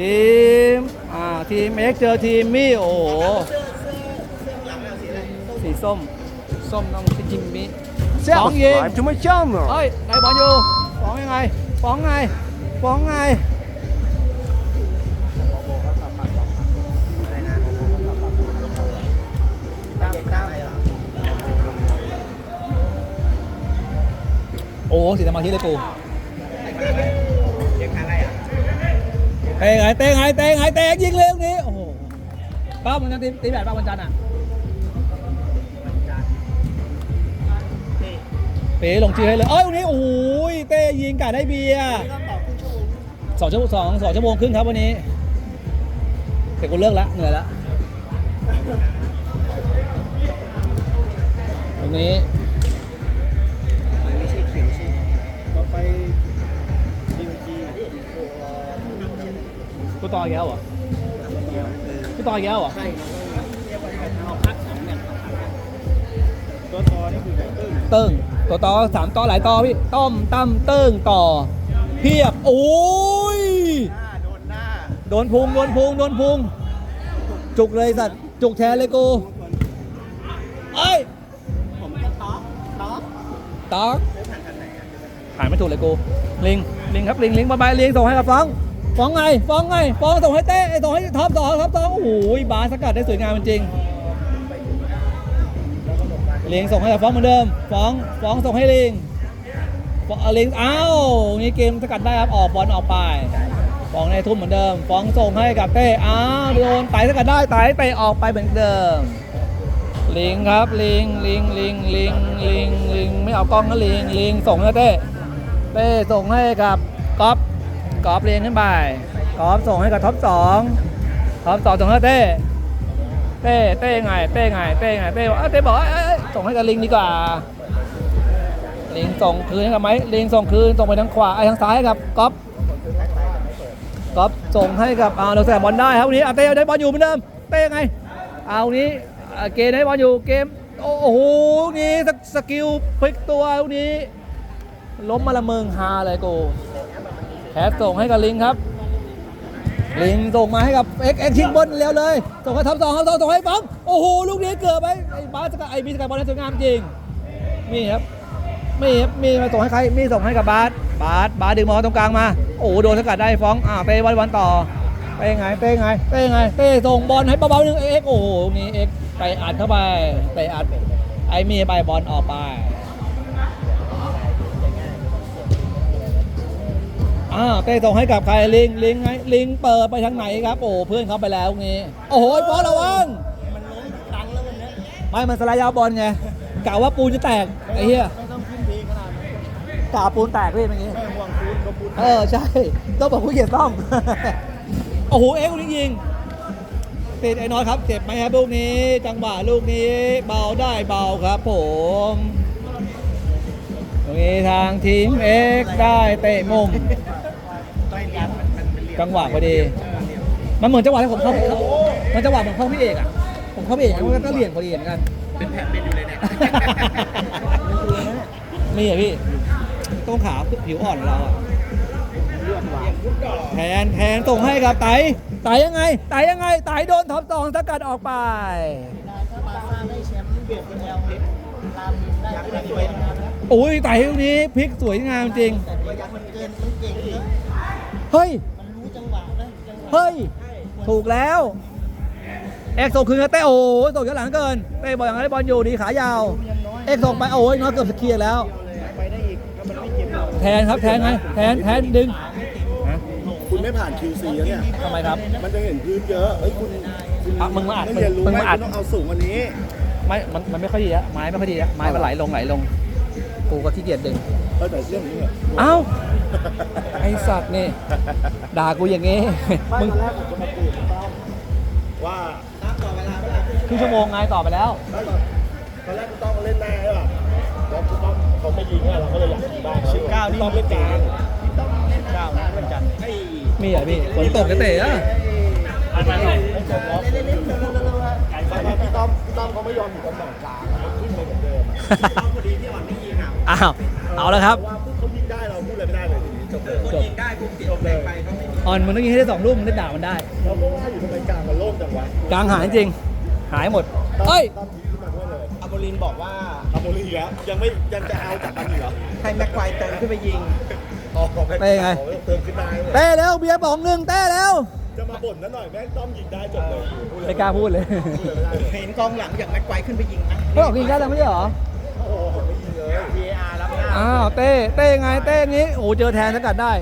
ทีม อ่า ทีมเอ็กเจอทีมมี่ โอ้โห สีส้ม ส้มต้องทีมมี่ Bóng gì? Subscribe to my channel เฮ้ยได้บอลอยู่ฟ้องยังไงฟ้องไงฟ้องไงโอ้สีสมาธิเลยกู ตะไงเตะไงเตะไงเตะยิงเลยตรงนี้โอ้โหป้ามันจะตีตีแบบป้าวันจันทร์อะเป๋ลงจีให้เลยเอ้ยตรงนี้โอ้ยเต้ยิงกาได้เบียร์สองชั่วโมงสองสองชั่วโมงครึ่งครับวันนี้แต่กูเลิกแล้วเหนื่อยแล้วตรงนี้ ต่ออีกแล้วเหรอกูต่ออีกแล้วเหรอใช่ตัวต่อนี่คือไก่ตึ้งเติ้งต่อต่อสามต่อหลายต่อพี่ต้มตั้มเติ้งต่อ เพียบโอ้ยหน้าโดนหน้าโดนพุงโดนพุงโดนพุงจุกเลยสัตว์จุกแทนเลยกูเอ้ยผมจะต๊อกต๊อกตอกหายไม่ถูกเลยกูลิงลิงครับลิงลิงบายบายลิงส่งให้กับฟ้อง ฟ้องไงฟ้องไงฟ้องส่งให้เต้ไอ้ส่งให้ท็อปสองท็อปสองโอ้โหบาสสกัดได้สวยงามจริงๆลิงส่งให้กับฟ้องเหมือนเดิม ฟ้องฟ้องส่งให้เลิงฟ้องเอาลิงอ้าวนี่เกมสกัดได้ครับออกบอลออกไปฟ้องในทุ่มเหมือนเดิม ฟ้องส่งให้กับเต้อ้าวโดนไต่สกัดได้ไต่เตะออกไปเหมือนเดิมลิงครับลิงลิงลิงลิงลิงลิงไม่เอากล้องนะลิงลิงส่งให้เต้เต้ส่งให้กับก๊อฟ ก๊อฟเลียงขึ้นไปก๊อฟส่งให้กับท็อปสองท็อปสองส่งให้เต้เต้เต้ไงเต้ไงเต้ไงเต้บอกเต้บอกส่งให้กับลิงดีกว่าลิงส่งคืนให้กับไหมลิงส่งคืนส่งไปทางขวาไอ้ทางซ้ายให้กับก๊อฟก๊อฟส่งให้กับเอาเราแสบบอลได้ครับวันนี้เต้ได้บอลอยู่เหมือนเดิมเต้ไงเอานี้เกมให้บอลอยู่เกมโอ้โหนี่สกิลพลิกตัวลูกนี้ล้มมาละเมิงฮาเลยกู แคสส่งให้กับลิงครับ ลิงส่งมาให้กับเอ็กเอ็กชิงบนเร็วเลย ส่งให้ทับสองทับสองส่งให้ปั๊มโอ้โหลูกนี้เกือบไปไอ้บาสกับไอ้บีสกัดบอลได้สวยงามจริงมีครับมีครับมีมาส่งให้ใครมีส่งให้กับบาสบาสบาสดึงบอลตรงกลางมาโอ้โหโดนสกัดได้ฟ้องอ่าเตะบอลบอลต่อเต้ไงเต้ไงเต้ไงเต้ส่งบอลให้เบาๆหนึงเอ็กโอ้โหนี่เอ็กไปอัดเข้าไปไปอัดไอ้มีไปบอลออกไป อ่าเต้ส่งให้กับใครลิงลิงไงลิงเปิดไปทางไหนครับ โอ้เพื่อนเขาไปแล้วตรงนี้โอ้โหบอลระวังมันล้มดังแล้ววันนี้ไม่มันสไลด์ยาวบอลไงกะว่าปูนจะแตกไอ้เหี้ยไม่ต้องขึ้นพีขนาดนั้นกะปูนแตกเลยเมื่อกี้ไม่ห่วงคูณก็ปูนเออใช่ต้องบอกผู้เกียรติต้องโอ้โหเอ็กซ์ลูกนี้ยิงติดไอ้น้อยครับเจ็บไหมครับลูกนี้ จังหวะลูกนี้ เบาได้เบาครับผมตรงนี้ทางทีมเอ็กซ์ได้เตะมุมไม่เรียนมันมันเรียน จังหวะพอดี มันเหมือนจังหวะที่ผมเข้าเข้ามันจังหวะเหมือนเข้าพี่เอกอะ ผมเข้าพี่เอกมันก็เหลี่ยมพอดีเหมือนกัน เป็นแผลเป็นอยู่เลยเนี่ยนี่อะพี่ต้องขาวผิวอ่อนของเราอะเลือดหวานแทนแทนส่งให้กับไตไตยังไงไตยังไงไตโดนท็อปสองสกัดออกไปถ้าบาซ่าได้แชมป์เบียดเป็นแอลเพชรตามได้ไม่สวยนะครับอุ้ยไตลูกนี้พลิกสวยงามจริงแต่ตัวยักษ์มันเกินมันเก่งเยอะเฮ้ย เฮ้ย ถูกแล้ว เอ็กซ์ส่งคืนกับเต้โอ้ยส่งย้อนหลังเกินเต้บอลอย่างไรบอลอยู่ดีขายาว เอ็กซ์ส่งไปโอ้ยน้อยเกือบสกเคลียร์แล้ว ไปได้อีกถ้ามันไม่เจ็บหรอกแทนครับแทนไงแทนแทนดึงคุณไม่ผ่าน QC แล้วเนี่ย ทำไมครับ มันจะเห็นพื้นเยอะเฮ้ยคุณคุณอะมึงมาอัดม่เรียนรู้มึงไหมมาอัด คุณต้องเอาสูงกว่านี้ ไม่มันมันไม่ค่อยดีอะไม้ไม่ค่อยดีอะไม้มันไหลลงไหลลง กูก็ขี้เกียจดึง เออแต่เรื่องนี้เนี่ยเอ้าไอสัตว์นี่ด่ากูอย่างงี้ไม่มึงตอนแรกผมจะมาคุยกับต้องว่าครึ่งชั่วโมงไงต่อไปแล้วตอนตอนแรกคุณต้องเล่นหน้าใช่ป่ะแล้วคุณต้องเขาไม่ยิงอะเราก็เลยอยากยิงบ้างสิบเก้านี่ต้องเล่นกลางสิบเก้านะวันจันทร์มีเหรอพี่ฝนตกจะเตะอะไม่เจ็บล็อกตอนนั้นพี่ต้อมพี่ต้อมเขาไม่ยอมอยู่ตำแหน่งกลางเขาขึ้นมาเหมือนเดิมอะพอดีพี่อ่อนไม่ยิงอะอ้าว เอาแล้วครับว่าปุ๊บเขายิงได้เราพูดอะไรไม่ได้เลยทีนี้จบเลยจบยิงได้ปุ๊บติดแรงไปเขาไม่มีอ่อนมึงต้องยิงให้ได้สองลูกมึงได้ด่ามันได้เราก็ว่าอยู่ทำไมกลางมันโล่งจังวะกลางหายจริง หายหมดเฮ้ยตอนนี้ขึ้นมาด้วยเลยอโมรินบอกว่าอาโมลีแล้วยังไม่ยังจะเอาจากมันอีกเหรอให้แม็กควายเติมขึ้นไปยิงอ๋อม่เต้ไงอ๋อเติมขึ้นได้เลยเต้เร็วเบียร์ป๋องหนึ่งเต้เร็วจะมาบ่นนั่นหน่อยแม่งต้อมยิงได้จบเลยพูดเลยไม่กล้าพูดเลยพูดเลยไม่ได้เลยเห็นกองหลังจากแม็กควายขึ้นไปยิงนะเขาบอกยิงได้แล้วไม่ใช่เหรอโอ้โหไม่ยิงเลย VAR รับหน้า อ้าวเต้เต้ไงเต้งี้โอ้เจอแทนสกัดได้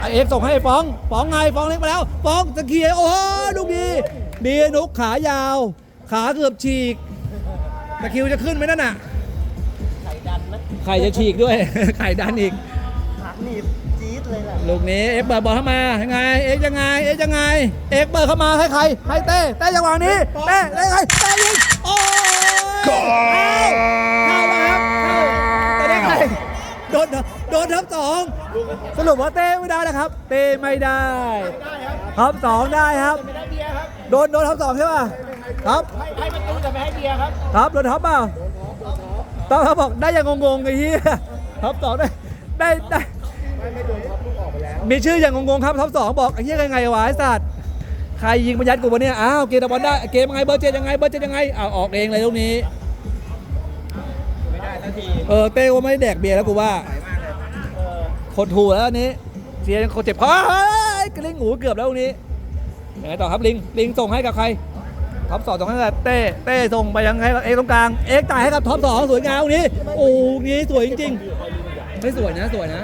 ไอเอฟส่งให้ฟ้องฟ้องไงฟ้องเล็กมาแล้วฟ้องตะเคียร์โอ้โหลูกดีดีนุกขายาว ขาเกือบฉีกตะคริวจะขึ้นไหมนั่นน่ะไข่ดันนะไข่จะฉีกด้วยไข่ดันอีกหักหนีบจี๊ดเลยแหละลูกนี้เอ็กเปิดบอลเข้ามายังไงเอ็กยังไงเอ็กยังไงเอ็กเปิดเข้ามาให้ใครให้เต้เต้จังหวะนี้เต้ได้ใครเต้ยิงโอ้ สองสรุปว่าเต้ไม่ได้นะครับ เต้ไม่ได้ทับสองได้ครับไม่ได้เบียร์ครับ โดนโดนทับสองใช่ป่ะครับให้ให้ประตูแต่ไม่ให้เบียร์ครับครับโดนทับเปล่าต้องเขาบอกได้ยังงงๆไอ้เหี้ยทับสองได้ได้ได้ไม่ไม่โดนท็อปลูกออกไปแล้วมีชื่ออย่างงงๆครับท็อปสองบอกไอ้เหี้ยยังไงวะไอ้สัตว์ใครยิงประยัดกูวะเนี่ยอ้าวเกมตะบอลได้เกมยังไงเบอร์เจ็ดยังไงเบอร์เจ็ดยังไงอ้าวออกเองเลยลูกนี้ไม่ได้สักทีเออเต้ก็ไม่ได้แดกเบียร์แล้วกูว่า คตรถูแล้วอันนี้เสียคนเจ็บคอเฮ้ยกระลิงหูเกือบแล้วลูกนี้ยังไงต่อครับลิงลิงส่งให้กับใครท็อปสองส่งให้กับเต้เต้ส่งไปยังไงเอ็กซ์ตรงกลางเอ็กซ์จ่ายให้กับท็อปสองสวยงามลูกนี้โอ้ลูกนี้สวยจริงๆไม่สวยนะสวยนะ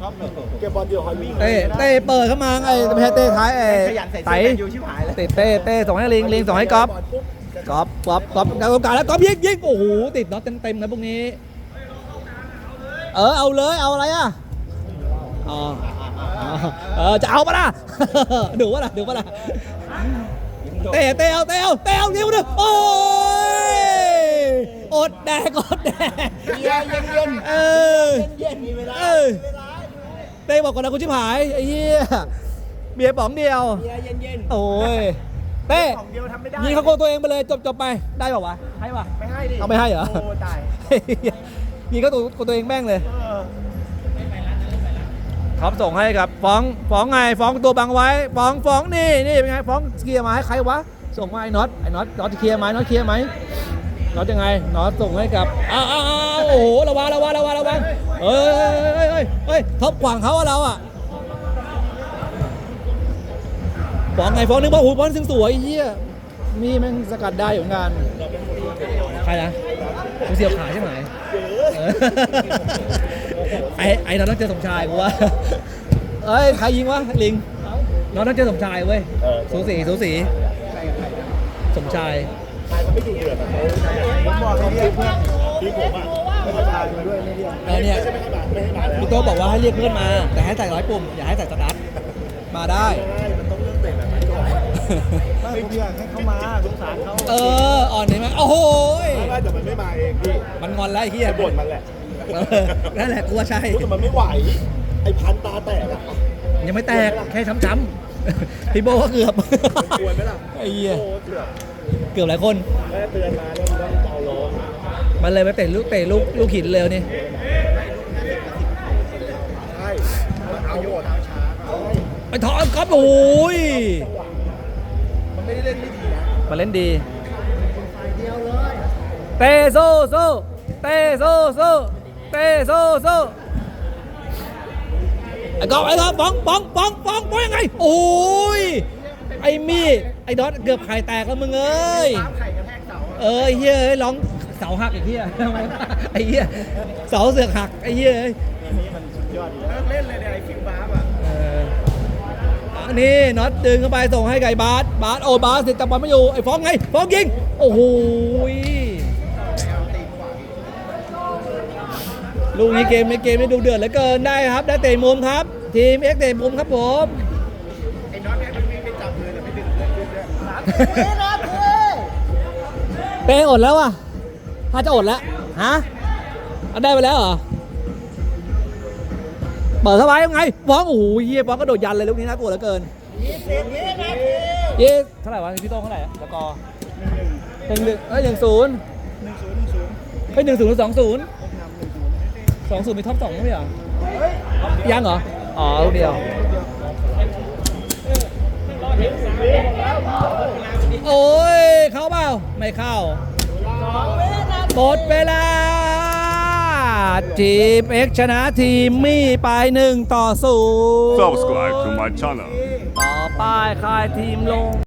ท็อปเก็บบอลเดียวคอยวิ่งเต้เต้เปิดเข้ามาไอ้ไม่ใช่เต้ท้ายไอ้ขยันใส่ไตเสื้อแมนยูชิบหายเลยติดเต้เต้ส่งให้ลิงลิงส่งให้ก๊อฟบอลปุ๊บก๊อฟก๊อฟก๊อฟกลางโอกาสแล้วก๊อฟยิงยิงโอ้โหติดน็อตเต็มเต็มๆนะพวกนี้ เออเอาเลยเอาอะไรอะอ๋ออ๋อเออจะเอาปะล่ะดูปะล่ะดูปะล่ะเต้เต้เอาเต้เอาเต้เอานิ้วนึงโอ้ยอดแดกอดแดกเบียร์เย็นเย็นเออเย็นมีเวลาเออเต้บอกก่อนนะกูชิบหายไอ้เหี้ยเบียร์ป๋องเดียวเบียร์เย็นเย็นโอ้ยเต้ของเดียวทำไม่ได้ยิงเขาโกงตัวเองไปเลยจบจบไปได้ป่าวะให้ป่ะไม่ให้ดิเอาไม่ให้เหรอโอ้ตาย ยิงเขาตัวตัวเองแม่งเลยเออท็อปส่งให้กับฟ้องฟ้องไงฟ้องตัวบังไว้ฟ้องฟ้องนี่นี่เป็นไงฟ้องเคลียร์มาให้ใครวะส่งมาไอ้น็อตไอ้น็อตน็อตเคลียร์ไหมน็อตเคลียร์ไหมน็อตยังไงน็อตส่งให้กับอ้าวอ้าวอ้าวโอ้โหระวังระวังระวังระวังเฮ้ยเฮ้ยเฮ้ยเฮ้ยท็อปขวางเขาอะเราอะฟ้องไงฟ้องนึกว่าหูบอลซึ่งสวยไอ้เฮีย นี่แม่งสกัดได้อยู่เหมือนกันใครนะกูเสียบขาใช่ไหมเออไอ้ไอ้น้องต้องเจอสมชายกูว่าเอ้ยใครยิงวะลิงน้องต้องเจอสมชายเว้ยเออสูสีสูสีสมชายใครก็ไม่ดูเดือดอะเขาผมบอกให้เรียกเพื่อนทีมผมอะไม่ให้พามาด้วยไม่เรียกเออเนี่ยไม่ใช่ไม่ให้มาไม่ให้มาแล้วพี่โต้บอกว่าให้เรียกเพื่อนมา แต่ให้ใส่ร้อยปุ่มอย่าให้ใส่สตาร์ทมาได้ ไม่ผมอยากให้เขามาสงสารเขาเอออ่อนเห็นไหมโอ้โหยไม่ว่าแต่มันไม่มาเองพี่มันงอนแล้วไอ้เหี้ยไอ้บ่นมันแหละเออนั่นแหละกลัวใช่พูดแต่มันไม่ไหว ไอ้พันตาแตกอะ ยังไม่แตก แค่ช้ำๆพี่โบก็เกือบกวนไหมล่ะไอ้เหี้ยโอ้เกือบเกือบหลายคน แม่เตือนมาแล้วมันต้องเบาลงมันเลยไปเตะลูกเตะลูกลูกหินเร็วนี่ ใช่มันเอาหมดไปถอนครับโอ้ยมัน ไม่ได้เล่นไม่ดีนะมาเล่นดีเดียวเลยเตะโซโซเตะโซโซเตะโซโซไอ้กอบไอ้กอบป้องป้องป้องป้องป้องยังไง โอ้ย ไอ้มีดไอ้ดอทเกือบไข่แตกแล้วมึงเอ้ย ไข่กระแทกเสาเอ้ยเฮียเอ้ยร้องเสาหักไอ้เฮียทำไมวะไอ้เฮียเสาเสือกหักไอ้เฮียเอ้ยยอดดีเลิกเล่นเลยเนี่ยไอ้ฟิว นนี้น็อตดึงเข้าไปส่งให้ไก่บาสบาสโอบาสเสร็จจับบอลไม่อยู่ไอ้ฟ้องไงฟ้องยิงโอ้โหยลูกนี้เกมในเกมนี้ดูเดือดเหลือเกินได้ครับ ได้เตะมุมครับ ทีมเอ็กเตะมุมครับผมไอ้น็อตให้มันวิ่งไปจับมือแต่ไม่ดึงเพื่อนขึ้นด้วยเฮ้ยนะเฮ้ยเป้อดแล้วอะถ้าจะอดแล้วฮะเอาได้ไปแล้วเหรอ เปิดสบายยังไงบองโอ้โหเฮียบองก็โดดยันเลยลูกนี้นะปวดเหลือเกินยี่เท่าไหร่วะพี่โต้งเท่าไหร่แล้วก็หนึ่งหนึ่งเอ้ยหนึ่งศูนย์หนึ่งศูนย์หนึ่งศูนย์เฮ้ยหนึ่งศูนย์หรือสองศูนย์สองศูนย์มีท็อปสองไหมเหรอยังเหรออ๋อลูกเดียวโอ้ยเข้าเปล่าไม่เข้าหมดเวลา ทีมเอ็กชนะทีมมี่ไปหนึ่งต่อศูนย์ Subscribe to my channel. ต่อไปค่ายทีมลง